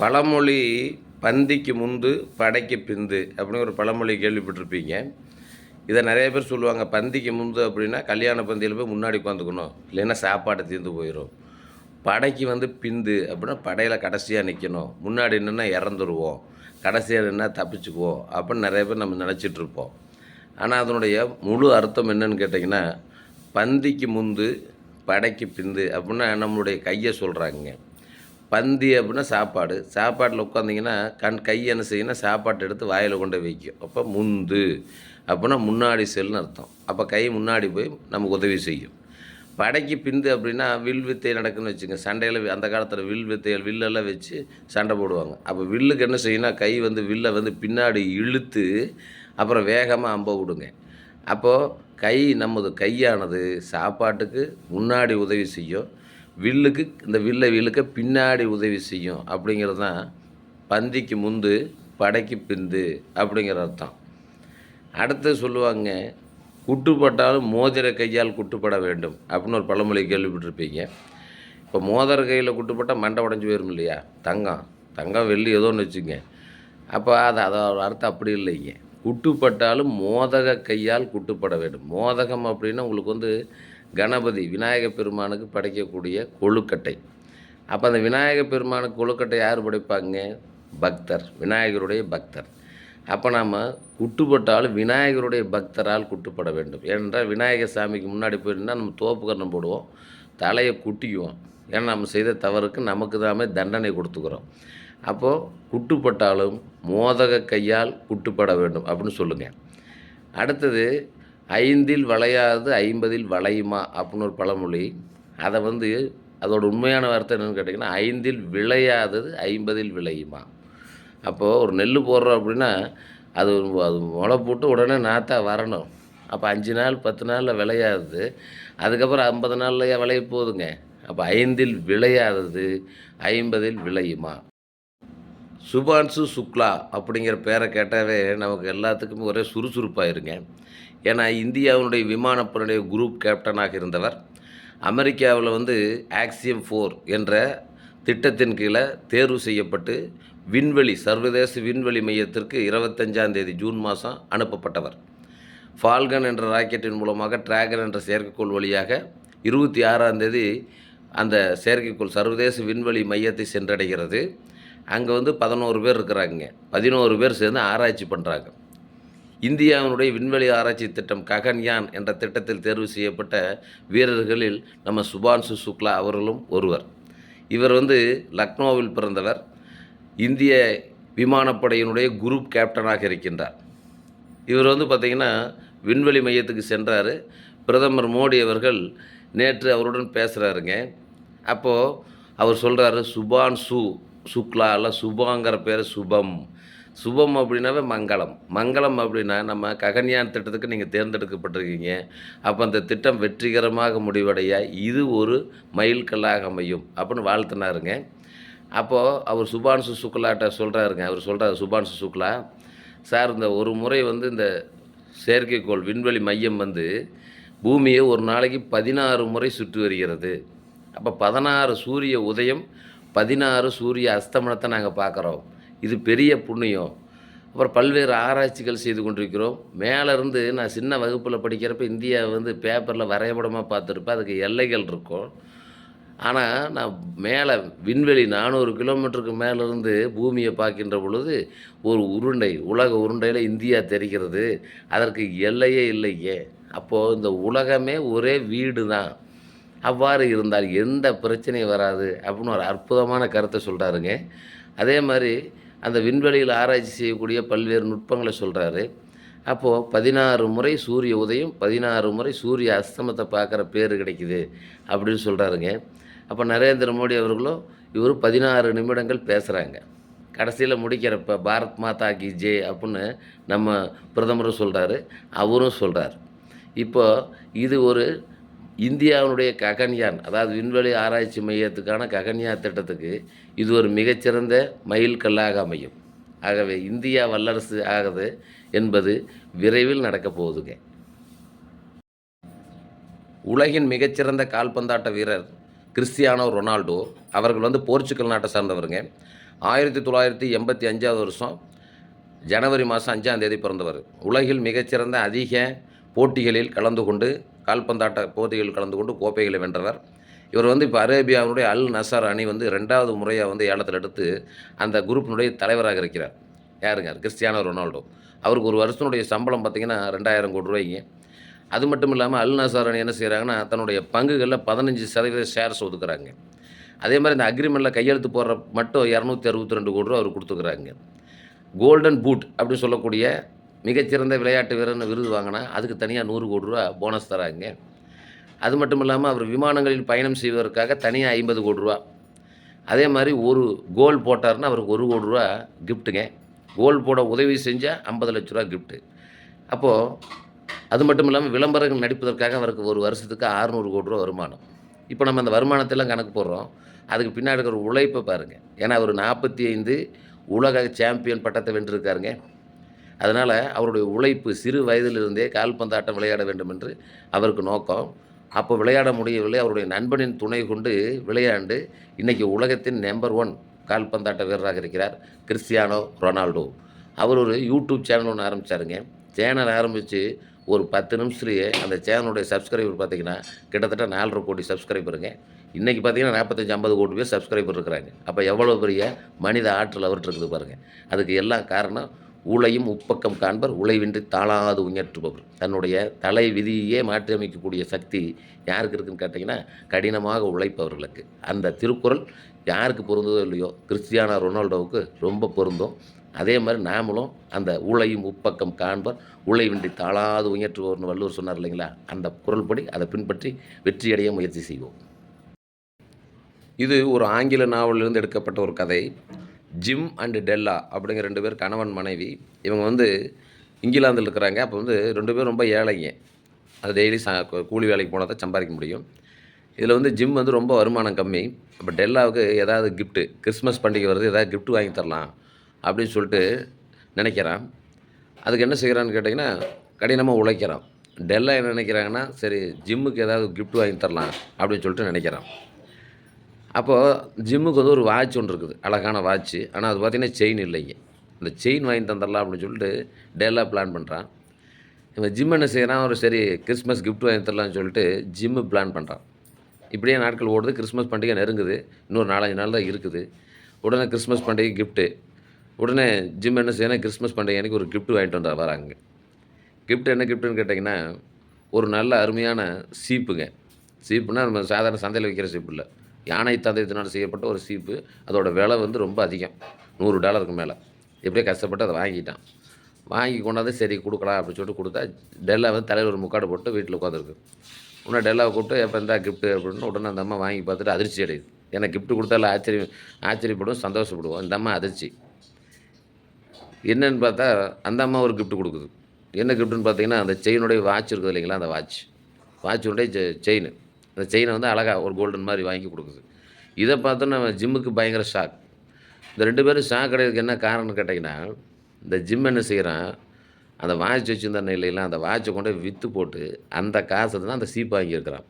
பழமொழி பந்திக்கு முந்து படைக்கு பிந்து அப்படின்னு ஒரு பழமொழி கேள்விப்பட்டிருப்பீங்க. இதை நிறைய பேர் சொல்லுவாங்க பந்திக்கு முந்து அப்படின்னா கல்யாண பந்தியில் போய் முன்னாடி உட்காந்துக்கணும் இல்லைன்னா சாப்பாடு தீர்ந்து போயிடும் படைக்கு வந்து பிந்து அப்படின்னா படையில் கடைசியாக நிற்கணும் முன்னாடி நின்னா இறந்துருவோம் கடைசியாக நின்னா தப்பிச்சுக்குவோம் அப்படின்னு நிறைய பேர் நம்ம நினச்சிட்டு இருப்போம். ஆனால் அதனுடைய முழு அர்த்தம் என்னன்னு கேட்டிங்கன்னா பந்திக்கு முந்து படைக்கு பிந்து அப்படின்னா நம்மளுடைய கையை சொல்கிறாங்க பந்தி அப்படின்னா சாப்பாடு. சாப்பாட்டில் உட்காந்திங்கன்னா கண் கை என்ன செய்யணும் சாப்பாட்டை எடுத்து வாயில் கொண்டு வைக்கும். அப்போ முந்து அப்படின்னா முன்னாடி செல்னு அர்த்தம். அப்போ கை முன்னாடி போய் நமக்கு உதவி செய்யும். படைக்கு பிந்து அப்படின்னா வில் வித்தை நடக்குன்னு வச்சுங்க. சண்டையில் அந்த காலத்தில் வில் வித்தைகள் வில்லெல்லாம் வச்சு சண்டை போடுவாங்க. அப்போ வில்லுக்கு என்ன செய்யணும் கை வந்து வில்லை வந்து பின்னாடி இழுத்து அப்புறம் வேகமாக அம்ப விடுங்க. அப்போது கை நமது கையானது சாப்பாட்டுக்கு முன்னாடி உதவி செய்யும். வில்லுக்கு இந்த வில்லை வில்லுக்க பின்னாடி உதவி செய்யும் அப்படிங்கிறது தான் பந்திக்கு முந்து படைக்கு பிந்து அப்படிங்கிற அர்த்தம். அடுத்து சொல்லுவாங்க குட்டுப்பட்டாலும் மோதிர கையால் குட்டுப்பட வேண்டும் அப்படின்னு ஒரு பழமொழி கேள்விப்பட்டிருப்பீங்க. இப்போ மோதிர கையில் குட்டுப்பட்டால் மண்டை உடஞ்சி போயிரும் இல்லையா? தங்கம். தங்கம் வெள்ளி ஏதோ ஒன்று வச்சுங்க அப்போ அது அதோட அர்த்தம் அப்படி இல்லைங்க. குட்டுப்பட்டாலும் மோதக கையால் குட்டுப்பட வேண்டும். மோதகம் அப்படின்னா உங்களுக்கு வந்து கணபதி விநாயக பெருமானுக்கு படைக்கக்கூடிய கொழுக்கட்டை. அப்போ அந்த விநாயக பெருமானுக்கு கொழுக்கட்டை யார் படைப்பாங்க? பக்தர் விநாயகருடைய பக்தர். அப்போ நாம் குட்டுப்பட்டாலும் விநாயகருடைய பக்தரால் குட்டுப்பட வேண்டும். ஏனென்றால் விநாயகர் சாமிக்கு முன்னாடி போயிருந்தால் நம்ம தோப்பு போடுவோம் தலையை குட்டிக்குவோம். ஏன்னா நம்ம செய்த தவறுக்கு நமக்கு தாமே தண்டனை கொடுத்துக்கிறோம். அப்போது குட்டுப்பட்டாலும் மோதக கையால் குட்டுப்பட வேண்டும் அப்படின்னு சொல்லுங்கள் அடுத்தது ஐந்தில் வளையாது ஐம்பதில் வளையுமா? அப்படின்னு ஒரு பழமொழி. அதை வந்து அதோட உண்மையான வார்த்தை என்னென்னு கேட்டிங்கன்னா ஐந்தில் விளையாதது ஐம்பதில் விளையுமா? அப்போது ஒரு நெல் போடுறோம் அப்படின்னா அது அது முளை போட்டு உடனே நாற்றா வரணும். அப்போ அஞ்சு நாள் பத்து நாளில் விளையாது. அதுக்கப்புறம் ஐம்பது நாள்லையே விளைய போகுதுங்க. அப்போ ஐந்தில் விளையாதது ஐம்பதில் விளையுமா? சுபான்சு சுக்லா அப்படிங்கிற பேரை கேட்டாவே நமக்கு எல்லாத்துக்குமே ஒரே சுறுசுறுப்பாயிருங்க. ஏன்னா இந்தியாவினுடைய விமானப்படையுடைய குரூப் கேப்டனாக இருந்தவர். அமெரிக்காவில் வந்து ஆக்சியம் ஃபோர் என்ற திட்டத்தின் கீழே தேர்வு செய்யப்பட்டு விண்வெளி சர்வதேச விண்வெளி மையத்திற்கு இருபத்தஞ்சாம் தேதி ஜூன் மாதம் அனுப்பப்பட்டவர். ஃபால்கன் என்ற ராக்கெட்டின் மூலமாக டிராகன் என்ற செயற்கைக்கோள் வழியாக இருபத்தி ஆறாம் தேதி அந்த செயற்கைக்கோள் சர்வதேச விண்வெளி மையத்தை சென்றடைகிறது. அங்கே வந்து பதினோரு பேர் இருக்கிறாங்க. பதினோரு பேர் சேர்ந்து ஆராய்ச்சி பண்ணுறாங்க இந்தியாவினுடைய விண்வெளி ஆராய்ச்சி திட்டம் ககன்யான் என்ற திட்டத்தில் தேர்வு செய்யப்பட்ட வீரர்களில் நம்ம சுபான்சு சுக்லா அவர்களும் ஒருவர். இவர் வந்து லக்னோவில் பிறந்தவர். இந்திய விமானப்படையினுடைய குரூப் கேப்டனாக இருக்கின்றார். இவர் வந்து பார்த்திங்கன்னா விண்வெளி மையத்துக்கு சென்றார். பிரதமர் மோடி அவர்கள் நேற்று அவருடன் பேசுகிறாருங்க அப்போது அவர் சொல்கிறாரு சுபான் சு சுக்லா இல்லை சுபாங்கிற பேர் சுபம். சுபம் அப்படின்னாவே மங்களம். மங்களம் அப்படின்னா நம்ம ககன்யான் திட்டத்துக்கு நீங்கள் தேர்ந்தெடுக்கப்பட்டிருக்கீங்க. அப்போ அந்த திட்டம் வெற்றிகரமாக முடிவடைய இது ஒரு மைல்கல்லாக அமையும் அப்படின்னு வாழ்த்தினாருங்க. அப்போது அவர் சுபான்சு சுக்லாட்ட சொல்கிறாருங்க அவர் சொல்கிறார் சுபான்சு சுக்லா சார் இந்த ஒரு முறை வந்து இந்த செயற்கைக்கோள் விண்வெளி மையம் வந்து பூமியை ஒரு நாளைக்கு பதினாறு முறை சுற்றி வருகிறது. அப்போ பதினாறு சூரிய உதயம் பதினாறு சூரிய அஸ்தமனத்தை நாங்கள் பார்க்குறோம். இது பெரிய புண்ணியம். அப்புறம் பல்வேறு ஆராய்ச்சிகள் செய்து கொண்டிருக்கிறோம். மேலேருந்து நான் சின்ன வகுப்பில் படிக்கிறப்ப இந்தியா வந்து பேப்பரில் வரைபடமாக பார்த்துருப்பேன். அதுக்கு எல்லைகள் இருக்கும். ஆனால் நான் மேலே விண்வெளி நானூறு கிலோமீட்டருக்கு மேலேருந்து பூமியை பார்க்கின்ற பொழுது ஒரு உருண்டை உலக உருண்டையில் இந்தியா தெரிகிறது. அதற்கு எல்லையே இல்லையே. அப்போது இந்த உலகமே ஒரே வீடு தான் அவ்வாறு இருந்தால் எந்த பிரச்சனையும் வராது அப்படின்னு ஒரு அற்புதமான கருத்தை சொல்கிறாருங்க அதே மாதிரி அந்த விண்வெளியில் ஆராய்ச்சி செய்யக்கூடிய பல்வேறு நுட்பங்களை சொல்கிறாரு அப்போது பதினாறு முறை சூரிய உதயம் பதினாறு முறை சூரிய அஸ்தமத்தை பார்க்குற பேர் கிடைக்குது அப்படின்னு சொல்கிறாருங்க அப்போ நரேந்திர மோடி அவர்களும் இவர் பதினாறு நிமிடங்கள் பேசுகிறாங்க கடைசியில் முடிக்கிறப்ப பாரத் மாதா கி ஜே அப்படின்னு நம்ம பிரதமரும் சொல்கிறாரு அவரும் சொல்கிறார் இப்போ இது ஒரு இந்தியாவினுடைய ககன்யான் அதாவது விண்வெளி ஆராய்ச்சி மையத்துக்கான ககன்யான் திட்டத்துக்கு இது ஒரு மிகச்சிறந்த மைல்கல்லாக அமையும். ஆகவே இந்தியா வல்லரசு ஆகுது என்பது விரைவில் நடக்கப் போகுதுங்க. உலகின் மிகச்சிறந்த கால்பந்தாட்ட வீரர் கிறிஸ்டியானோ ரொனால்டோ அவர்கள் வந்து போர்ச்சுகல் நாட்டை சார்ந்தவருங்க. ஆயிரத்தி தொள்ளாயிரத்தி எண்பத்தி அஞ்சாவது வருஷம் ஜனவரி மாதம் அஞ்சாம் தேதி பிறந்தவர். உலகில் மிகச்சிறந்த அதிக போட்டிகளில் கலந்து கொண்டு கால்பந்தாட்ட போட்டிகளில் கலந்து கொண்டு கோப்பைகளை வென்றவர். இவர் வந்து இப்போ அரேபியாவினுடைய அல் நசார் அணி வந்து ரெண்டாவது முறையாக வந்து ஏலத்தில் எடுத்து அந்த குரூப்பினுடைய தலைவராக இருக்கிறார். யாருங்க? Cristiano Ronaldo. அவருக்கு ஒரு வருஷத்தினுடைய சம்பளம் பார்த்தீங்கன்னா ரெண்டாயிரம் கோடி ரூபாய்ங்க. அது மட்டும் இல்லாமல் அல் நசார் அணி என்ன செய்கிறாங்கன்னா தன்னுடைய பங்குகளில் பதினஞ்சு சதவீத ஷேர்ஸ் ஒதுக்குறாங்க. அதே மாதிரி இந்த அக்ரிமெண்ட்டில் கையெழுத்து போடுற மட்டும் இரநூத்தி அறுபத்தி ரெண்டு கோடி ரூபா அவர் கொடுத்துக்கிறாங்க. கோல்டன் பூட் அப்படின்னு சொல்லக்கூடிய மிகச்சிறந்த விளையாட்டு வீரர்னு விருது வாங்கினா அதுக்கு தனியாக நூறு கோடி ரூபா போனஸ் தராங்க. அது மட்டும் இல்லாமல் அவர் விமானங்களில் பயணம் செய்வதற்காக தனியாக ஐம்பது கோடி ரூபா. அதே மாதிரி ஒரு கோல் போட்டார்னா அவருக்கு ஒரு கோடி ரூபா கிஃப்ட்டுங்க கோல் போட உதவி செஞ்சால் ஐம்பது லட்ச ரூபா கிஃப்ட்டு அப்போது அது மட்டும் இல்லாமல் விளம்பரங்கள் நடிப்பதற்காக அவருக்கு ஒரு வருஷத்துக்கு அறுநூறு கோடி ரூபா வருமானம். இப்போ நம்ம அந்த வருமானத்தெல்லாம் கணக்கு போடுறோம். அதுக்கு பின்னாடி இருக்கிற உழைப்பை பாருங்கள் ஏன்னா அவர் நாற்பத்தி ஐந்து உலக சாம்பியன் பட்டத்தை வென்றிருக்காருங்க. அதனால் அவருடைய உழைப்பு சிறு வயதிலிருந்தே கால்பந்தாட்டம் விளையாட வேண்டும் என்று அவருக்கு நோக்கம். அப்போ விளையாட முடியவில்லை. அவருடைய நண்பனின் துணை கொண்டு விளையாண்டு இன்றைக்கி உலகத்தின் நம்பர் ஒன் கால்பந்தாட்ட வீரராக இருக்கிறார் கிறிஸ்டியானோ ரொனால்டோ. அவர் ஒரு யூடியூப் சேனல் ஒன்று ஆரம்பித்தாருங்க சேனல் ஆரம்பித்து ஒரு பத்து நிமிஷத்துலேயே அந்த சேனலுடைய சப்ஸ்கிரைபர் பார்த்தீங்கன்னா கிட்டத்தட்ட நாலரை கோடி சப்ஸ்கிரைபருங்க இன்றைக்கி பார்த்தீங்கன்னா நாற்பத்தஞ்சு ஐம்பது கோடி பேர் சப்ஸ்கிரைபர் இருக்கிறாங்க. அப்போ எவ்வளோ பெரிய மனித ஆற்றல் அவர்கிட்ட இருக்குது பாருங்கள் அதுக்கு எல்லாம் காரணம் ஊழையும் உப்பக்கம் காண்பர் உழைவின்றி தாளாது உயற்றுபவர் தன்னுடைய தலை விதியே மாற்றியமைக்கக்கூடிய சக்தி யாருக்கு இருக்குன்னு கேட்டிங்கன்னா கடினமாக உழைப்பவர்களுக்கு. அந்த திருக்குறள் யாருக்கு பொருந்ததோ இல்லையோ கிறிஸ்டியானா ரொனால்டோவுக்கு ரொம்ப பொருந்தும். அதே மாதிரி நாமளும் அந்த உழையும் உப்பக்கம் காண்பர் உழைவின்றி தாளாது உயற்றுபவர்னு வள்ளுவர் சொன்னார் இல்லைங்களா? அந்த குரல்படி அதை பின்பற்றி வெற்றியடைய முயற்சி செய்வோம். இது ஒரு ஆங்கில நாவலிலிருந்து எடுக்கப்பட்ட ஒரு கதை. ஜிம் அண்டு டெல்லா அப்படிங்கிற ரெண்டு பேர் கணவன் மனைவி இவங்க வந்து இங்கிலாந்தில் இருக்கிறாங்க. அப்போ வந்து ரெண்டு பேரும் ரொம்ப ஏழைங்க. அது டெய்லி சா கூலி வேலைக்கு போனால் தான் சம்பாதிக்க முடியும். இதில் வந்து ஜிம் வந்து ரொம்ப வருமானம் கம்மி. அப்போ டெல்லாவுக்கு ஏதாவது கிஃப்ட்டு கிறிஸ்மஸ் பண்டிகை வருது ஏதாவது கிஃப்ட் வாங்கி தரலாம் அப்படின்னு சொல்லிட்டு நினைக்கிறான். அதுக்கு என்ன செய்கிறான்னு கேட்டிங்கன்னா கடினமாக உழைக்கிறான். டெல்லா என்ன நினைக்கிறாங்கன்னா சரி ஜிம்முக்கு ஏதாவது கிஃப்ட் வாங்கி தரலாம் அப்படின்னு சொல்லிட்டு நினைக்கிறான். அப்போது ஜிம்முக்கு வந்து ஒரு வாட்ச் ஒன்று இருக்குது அழகான வாட்ச்சு ஆனால் அது பார்த்திங்கன்னா செயின் இல்லைங்க அந்த செயின் வாங்கி தந்துடலாம் அப்படின்னு சொல்லிட்டு டெல்லா பிளான் பண்ணுறான் இவன் ஜிம் என்ன செய்கிறான் ஒரு சரி கிறிஸ்மஸ் கிஃப்ட் வாங்கி தரலாம்னு சொல்லிட்டு ஜிம்மு பிளான் பண்ணுறான் இப்படியே நாட்கள் ஓடுது. கிறிஸ்மஸ் பண்டிகை நெருங்குது. இன்னொரு நாலஞ்சு நாள் தான் இருக்குது. உடனே கிறிஸ்மஸ் பண்டிகை கிஃப்ட்டு உடனே ஜிம் என்ன செய்யணும் கிறிஸ்மஸ் பண்டிகை அன்றைக்கி ஒரு கிஃப்ட் வாங்கிட்டு வந்தா வராங்க. கிஃப்ட் என்ன கிஃப்ட்டுன்னு கேட்டிங்கன்னா ஒரு நல்ல அருமையான சீப்புங்க. சீப்புனா நம்ம சாதாரண சந்தையில் வைக்கிற சீப்பு இல்லை. யானை தந்தத்தினால் செய்யப்பட்ட ஒரு சீப்பு அதோட விலை வந்து ரொம்ப அதிகம். நூறு டாலருக்கு மேலே. எப்படியோ கஷ்டப்பட்டு அதை வாங்கிட்டான். வாங்கி கொண்டாந்து சரி கொடுக்கலாம் அப்படின்னு சொல்லிட்டு கொடுத்தா டெல்லா வந்து தலையில் ஒரு முக்காடு போட்டு வீட்டில் உட்காந்துருக்கு உடனே டெல்லாவை கூப்பிட்டு எப்போ இருந்தால் கிஃப்ட்டு அப்படின்னு உடனே அந்த அம்மா வாங்கி பார்த்துட்டு அதிர்ச்சி அடையுது. ஏன்னா கிஃப்ட் கொடுத்தால ஆச்சரியம் ஆச்சரியப்படும் சந்தோஷப்படுவோம். இந்த அம்மா அதிர்ச்சி. என்னன்னு பார்த்தா அந்த அம்மா ஒரு கிஃப்ட் கொடுக்குது. என்ன கிஃப்ட்டுன்னு பார்த்தீங்கன்னா அந்த செயினுடைய வாட்ச் இருக்குது இல்லைங்களா அந்த வாட்ச் வாட்சுடைய செயின் அந்த செயினை வந்து அழகாக ஒரு கோல்டன் மாதிரி வாங்கி கொடுக்குது. இதை பார்த்தோன்னா ஜிம்முக்கு பயங்கர ஷாக் இந்த ரெண்டு பேரும் ஷாக் அடையிறதுக்கு என்ன காரணம்னு கேட்டிங்கன்னா இந்த ஜிம் என்ன செய்கிறான் அந்த வாட்ச் வச்சுருந்த இல்லைங்களா அந்த வாட்சை கொண்டு போய் விற்று போட்டு அந்த காசு தான் அந்த சீப் வாங்கியிருக்கிறான்.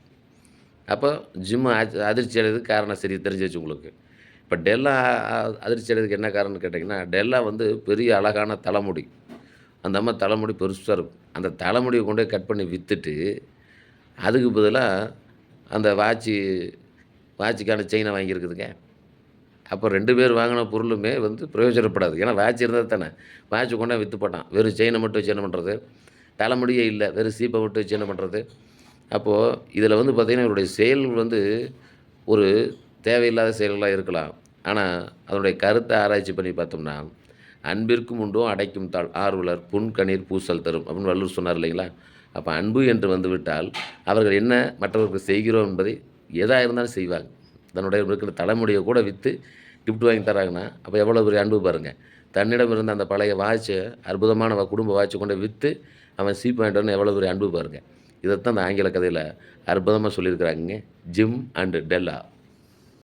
அப்போ ஜிம்மு அதிர்ச்சி அடைறதுக்கு காரணம் சரி தெரிஞ்சிச்சு உங்களுக்கு. இப்போ டெல்லா அதிர்ச்சி அடைறதுக்கு என்ன காரணம்னு கேட்டிங்கன்னா டெல்லா வந்து பெரிய அழகான தலைமுடி. அந்த அம்மா தலைமுடி பெருசாக இருக்கும். அந்த தலைமுடியை கொண்டு போய் கட் பண்ணி விற்றுட்டு அதுக்கு பதிலாக அந்த வாட்சு வாட்சுக்கான செயினை வாங்கியிருக்குதுங்க. அப்போ ரெண்டு பேர் வாங்கின பொருளுமே வந்து பிரயோஜனப்படாது. ஏன்னா வாட்ச் இருந்தால் தானே. வாட்ச் கொண்டா விற்று போட்டான். வெறும் செயினை மட்டும் வச்சு என்ன பண்ணுறது தலைமுடியே இல்லை. வெறும் சீப்பை மட்டும் வச்சு என்ன பண்ணுறது அப்போது இதில் வந்து பார்த்திங்கன்னா இவருடைய செயல் வந்து ஒரு தேவையில்லாத செயல்களாக இருக்கலாம். ஆனால் அதனுடைய கருத்தை ஆராய்ச்சி பண்ணி பார்த்தோம்னா அன்பிற்கும் உண்டும் அடைக்கும் தாள் ஆர்வலர் புன்கணீர் பூசல் தரும் அப்படின்னு வள்ளுவர் சொன்னார் இல்லைங்களா? அப்போ அன்பு என்று வந்துவிட்டால் அவர்கள் என்ன மற்றவர்களுக்கு செய்கிறோம் என்பதை எதாக இருந்தாலும் செய்வாங்க. தன்னுடைய இருக்கிற தலைமுடியை கூட விற்று கிஃப்ட் வாங்கி தராங்கன்னா அப்போ எவ்வளோ பெரிய அன்பு பாருங்கள் தன்னிடம் இருந்த அந்த பழைய வாட்சை அற்புதமான குடும்ப வாட்சை கொண்டு விற்று அவன் சீப் வாங்கிட்டு எவ்வளோ பெரிய அன்பு பாருங்கள் இதைத்தான் அந்த ஆங்கில கதையில் அற்புதமாக சொல்லியிருக்கிறாங்க ஜிம் அண்டு டெல்லா.